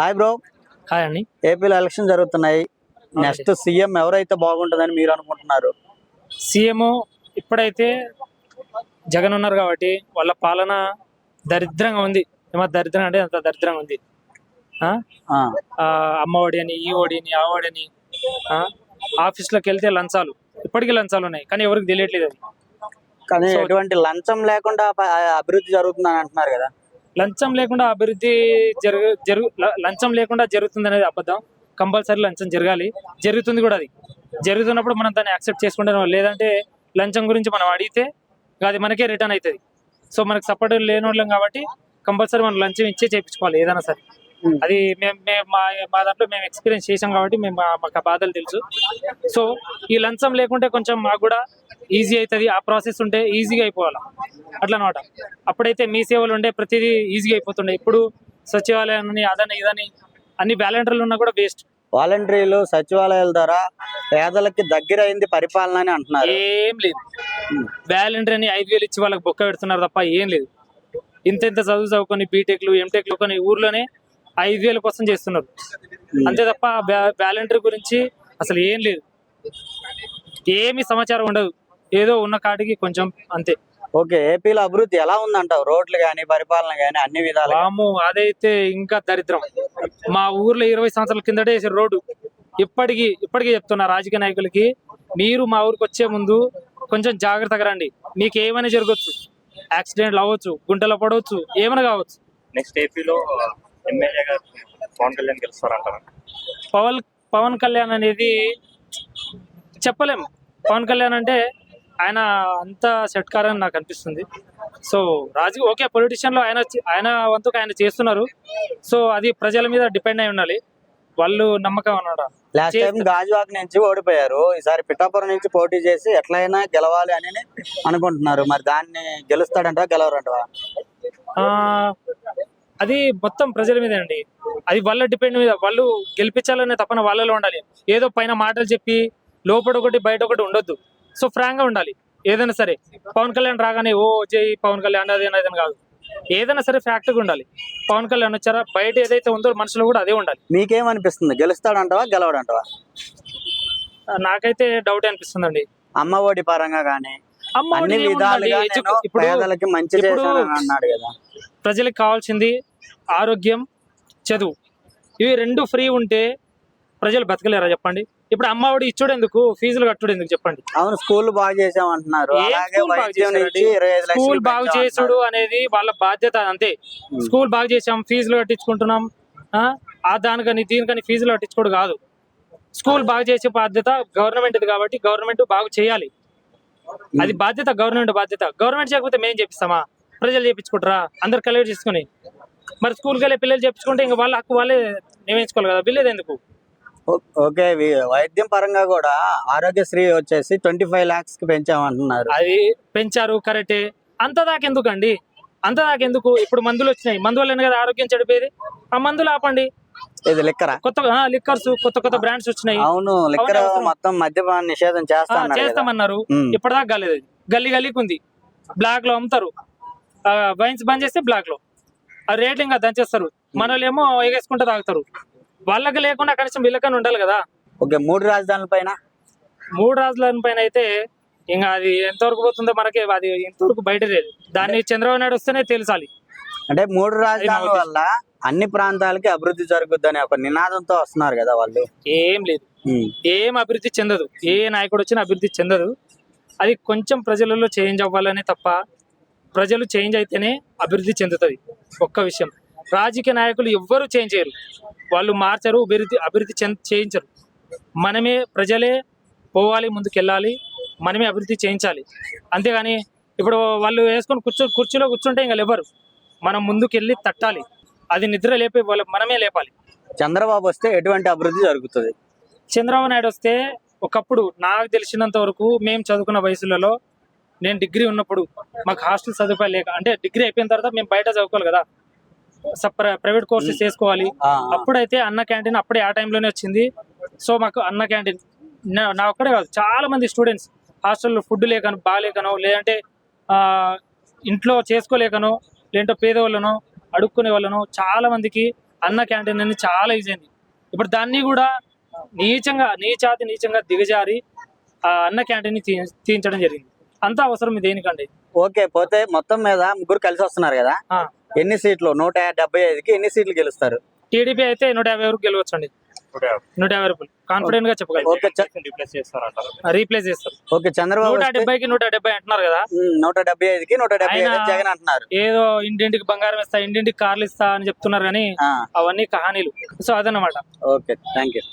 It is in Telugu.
Hi bro. హాయ్ అండి. ఏపీలో ఎలక్షన్ జరుగుతున్నాయి. నెక్స్ట్ సీఎం ఎవరైతే బాగుంటుందని మీరు అనుకుంటున్నారు? సీఎం ఇప్పుడైతే జగన్ ఉన్నారు కాబట్టి వాళ్ళ పాలన దరిద్రంగా ఉంది. ఏమో దరిద్రం అంటే అంత దరిద్రంగా ఉంది. ఆ? ఆ, ఆ, అమ్మ ఒడి అని ఈ ఒడి అని ఆ? ఒడి అని? ఆఫీస్లోకి వెళ్తే లంచాలు. ఇప్పటికీ లంచాలు ఉన్నాయి. కానీ ఎవరికి తెలియట్లేదు అది. కానీ ఎటువంటి లంచం లేకుండా అభివృద్ధి జరుగుతుందని అంటున్నారు కదా. లంచం లేకుండా అభివృద్ధి జరుగు జరుగు లంచం లేకుండా జరుగుతుంది అనేది అబద్ధం. కంపల్సరీ లంచం జరగాలి. జరుగుతుంది కూడా అది. జరుగుతున్నప్పుడు మనం దాన్ని యాక్సెప్ట్ చేసుకుంటాం లేదంటే లంచం గురించి మనం అడిగితే అది మనకే రిటర్న్ అవుతుంది సో మనకు సపోర్ట్ లేని వాళ్ళం కాబట్టి కంపల్సరీ మనం లంచం ఇచ్చే చేయించుకోవాలి ఏదైనా సరే. అది మేము మేము మా మా దాంట్లో మేము ఎక్స్పీరియన్స్ చేసాం కాబట్టి మేము మాకు ఆ బాధలు తెలుసు. సో ఈ లంచం లేకుంటే కొంచెం మాకు కూడా ఈజీ అవుతుంది ఆ ప్రాసెస్ ఉంటే ఈజీగా అయిపోవాలి. అట్లా అనమాట అప్పుడైతే మీ సేవలు ఉండే ప్రతిదీ ఈజీగా అయిపోతుండే. ఇప్పుడు సచివాలయాన్ని అదని ఇదని అన్ని వ్యాలంటీర్లు ఉన్నా కూడా వేస్ట్ వాలంటీర్లు సచివాలయాల ద్వారా పేదలకి దగ్గర అయింది పరిపాలన అని అంటున్నారు. ఏం లేదు. వ్యాలంటీర్ అని ఐదు వేలు ఇచ్చి వాళ్ళకి బొక్క పెడుతున్నారు తప్ప ఏం లేదు. ఇంత ఇంత చదువు చదువుకొని బీటెక్లు ఎంటెక్లు కొన్ని ఊర్లోనే ఐదు వేల కోసం చేస్తున్నారు. అంతే తప్ప వ్యాలంటీర్ గురించి అసలు ఏం లేదు. ఏమి సమాచారం ఉండదు. ఏదో ఉన్న కాడికి కొంచెం అంతే. ఓకే ఏపీలో అభివృద్ధి ఎలా ఉందంటావు? రోడ్లు కానీ పరిపాలన కానీ అన్ని విధాలు వాము అదైతే ఇంకా దరిద్రం. మా ఊర్లో ఇరవై సంవత్సరాల కిందటే వేసిన రోడ్డు. ఇప్పటికి ఇప్పటికీ చెప్తున్నా రాజకీయ నాయకులకి మీరు మా ఊరికి వచ్చే ముందు కొంచెం జాగ్రత్తగా రండి. మీకు ఏమైనా జరగవచ్చు యాక్సిడెంట్లు అవ్వచ్చు గుంటలో పడవచ్చు ఏమైనా కావచ్చు. నెక్స్ట్ ఏపీలో ఎమ్మెల్యేగా పవన్ కళ్యాణ్ గెలుస్తారంటారా? పవన్ పవన్ కళ్యాణ్ అనేది చెప్పలేం. పవన్ కళ్యాణ్ అంటే ఆయన అంత సెట్కార్ అని నాకు అనిపిస్తుంది. సో రాజు ఓకే పొలిటిషియన్లో ఆయన ఆయన వంతుకు ఆయన చేస్తున్నారు. సో అది ప్రజల మీద డిపెండ్ అయి ఉండాలి. వాళ్ళు నమ్మకం అన్నాడు? లాస్ట్ టైం గాజువాక్ నుంచి ఓడిపోయారు. ఈసారి పిఠాపురం నుంచి పోటీ చేసి ఎట్లయినా గెలవాలి అని అనుకుంటున్నారు. మరి దాన్ని గెలుస్తాడంట గెలవరంటవా? ఆ, అది మొత్తం ప్రజల మీద అండి. అది వాళ్ళ డిపెండ్ మీద వాళ్ళు గెలిపించాలనే తపన వాళ్ళలో ఉండాలి. ఏదో పైన మాటలు చెప్పి లోపల ఒకటి బయట ఒకటి ఉండొద్దు. సో ఫ్రాంక్గా ఉండాలి. ఏదైనా సరే పవన్ కళ్యాణ్ రాగానే ఓ జై పవన్ కళ్యాణ్ అదే అదేని కాదు. ఏదైనా సరే ఫ్యాక్ట్గా ఉండాలి. పవన్ కళ్యాణ్ వచ్చారా? బయట ఏదైతే ఉందో మనసులో కూడా అదే ఉండాలి. మీకేమనిపిస్తుంది? గెలుస్తాడంటవా? గెలవడంటవా? నాకైతే డౌట్ అనిపిస్తుందండి. అమ్మ ఒడి పరంగా కానీ అన్ని? విధాలుగా మంచి అన్నాడు కదా. ప్రజలకు కావాల్సింది ఆరోగ్యం చదువు. ఇవి రెండు ఫ్రీ ఉంటే ప్రజలు బతకలేరా చెప్పండి? ఇప్పుడు అమ్మఒడి ఇచ్చుడు ఎందుకు ఫీజులు కట్టుడు ఎందుకు చెప్పండి? అవును స్కూల్ బాగా చేసాం అంటున్నారు ఏం అలాగే స్కూల్ బాగా చేసుడు అనేది వాళ్ళ బాధ్యత అంతే. స్కూల్ బాగు చేసాం ఫీజులు కట్టించుకుంటున్నాం ఆ? ఆ దానికని దీనికని ఫీజులు కట్టించుకోడు కాదు. స్కూల్ బాగు చేసే బాధ్యత గవర్నమెంట్ కాబట్టి గవర్నమెంట్ బాగు చేయాలి. అది బాధ్యత గవర్నమెంట్ బాధ్యత. గవర్నమెంట్ చేయకపోతే మేము చేపిస్తామా? ప్రజలు చేపించుకుంటారా? అందరు కలెక్ట్ చేసుకుని. మరి స్కూల్కి వెళ్ళే పిల్లలు చేపించుకుంటే ఇంకా వాళ్ళ హక్కు వాళ్ళే నిర్వహించుకోవాలి కదా? వీళ్ళేది ఎందుకు? ఓకే వైద్యం పరంగా కూడా ఆరోగ్యశ్రీ వచ్చేసి ట్వంటీ ఫైవ్ లాక్స్కి పెంచామంటున్నారు. అది పెంచారు కరెక్టే. అంత దాకెందుకండి అంత దాకెందుకు ఇప్పుడు మందులు వచ్చినాయి. మందు వల్లనే కదా ఆరోగ్యం చెడిపోయేది. ఆ మందులు ఆపండి. ఇది లిక్కరా? కొత్త లిక్కర్స్ కొత్త కొత్త బ్రాండ్స్ వచ్చినాయి. అవును లిక్కర్. మొత్తం మద్యపాన నిషేధం చేస్తా. చేస్తామన్నారు. ఇప్పటిదాకా కాలేదు. గల్లీ గల్లీకి ఉంది బ్లాక్లో అమ్ముతారు వైన్స్ బంద్ చేస్తే బ్లాక్లో ఆ రేట్లు ఇంకా దంచేస్తారు. మన వాళ్ళేమో ఎగేసుకుంటూ తాగుతారు. వాళ్ళకి లేకుండా కనీసం వీళ్ళకని ఉండాలి కదా. ఓకే మూడు రాజధానుల పైన? మూడు రాజుల పైన అయితే ఇంకా అది ఎంతవరకు పోతుందో మనకి అది ఎంతవరకు బయట లేదు. దాన్ని చంద్రబాబు నాయుడు వస్తేనే తెలుసాలి. అంటే మూడు రాజధానుల. వల్ల అన్ని ప్రాంతాలకి అభివృద్ధి జరుగుద్దని ఒక నినాదంతో వస్తున్నారు కదా వాళ్ళు. ఏం లేదు. ఏం అభివృద్ధి చెందదు. ఏ నాయకుడు వచ్చినా అభివృద్ధి చెందదు. అది కొంచెం ప్రజలలో చేంజ్ అవ్వాలనే తప్ప ప్రజలు చేంజ్ అయితేనే అభివృద్ధి చెందుతుంది. ఒక్క విషయం. రాజకీయ నాయకులు ఎవ్వరు చేంజ్ చేయరు. వాళ్ళు మార్చరు అభివృద్ధి అభివృద్ధి చేయించరు. మనమే ప్రజలే పోవాలి ముందుకెళ్ళాలి. మనమే అభివృద్ధి చేయించాలి. అంతేగాని ఇప్పుడు వాళ్ళు వేసుకొని కూర్చో కుర్చీలో కూర్చుంటే ఇంకా లేవరు. మనం ముందుకెళ్ళి తట్టాలి. అది నిద్ర లేపే వాళ్ళ మనమే లేపాలి. చంద్రబాబు వస్తే ఎటువంటి అభివృద్ధి జరుగుతుంది? చంద్రబాబు నాయుడు వస్తే ఒకప్పుడు నాకు తెలిసినంత వరకు మేము చదువుకున్న వయసులలో నేను డిగ్రీ ఉన్నప్పుడు మాకు హాస్టల్ సదుపాయాలు లేక అంటే డిగ్రీ అయిపోయిన తర్వాత మేము బయట చదువుకోవాలి కదా. ప్రైవేట్ కోర్సెస్ చేసుకోవాలి అప్పుడైతే అన్న క్యాంటీన్ అప్పుడే ఆ టైంలోనే వచ్చింది. సో మాకు అన్న క్యాంటీన్ నా- ఒక్కడే కాదు చాలా మంది స్టూడెంట్స్ హాస్టల్లో ఫుడ్ లేకనో బాగాలేకనో లేదంటే ఇంట్లో చేసుకోలేకనో లేదంటే పేదవాళ్ళనో అడుక్కునే వాళ్ళను చాలా మందికి అన్న క్యాంటీన్ అని చాలా ఈజీ అయింది. ఇప్పుడు దాన్ని కూడా నీచంగా నీచాతి నీచంగా దిగజారి ఆ అన్న క్యాంటీన్ని తీ- తీయించడం జరిగింది. అంత అవసరం దేనికండి? ఓకే పోతే మొత్తం మీద ముగ్గురు కలిసి వస్తున్నారు కదా? ఎన్ని సీట్లు? నూట డెబ్బై ఐదుకి ఎన్ని సీట్లు గెలుస్తారు? టీడీపీ అయితే నూట యాభై వరకు గెలవచ్చండి. నూట యాభై. రూపాయలు కాన్ఫిడెంట్గా చెప్పగలను. ఓకే చ- రిప్లేస్ చేస్తారు. ఓకే చంద్రబాబు నూట డెబ్బైకి నూట డెబ్బై అంటున్నారు కదా? నూట డెబ్బై ఐదుకి నూట డెబ్బై జగన్ అంటున్నారు. ఏదో ఇంటింటికి బంగారం ఇస్తా ఇంటింటికి కార్లు ఇస్తా అని చెప్తున్నారు కానీ అవన్నీ కహానీలు. సో అదన్నమాట. Okay thank you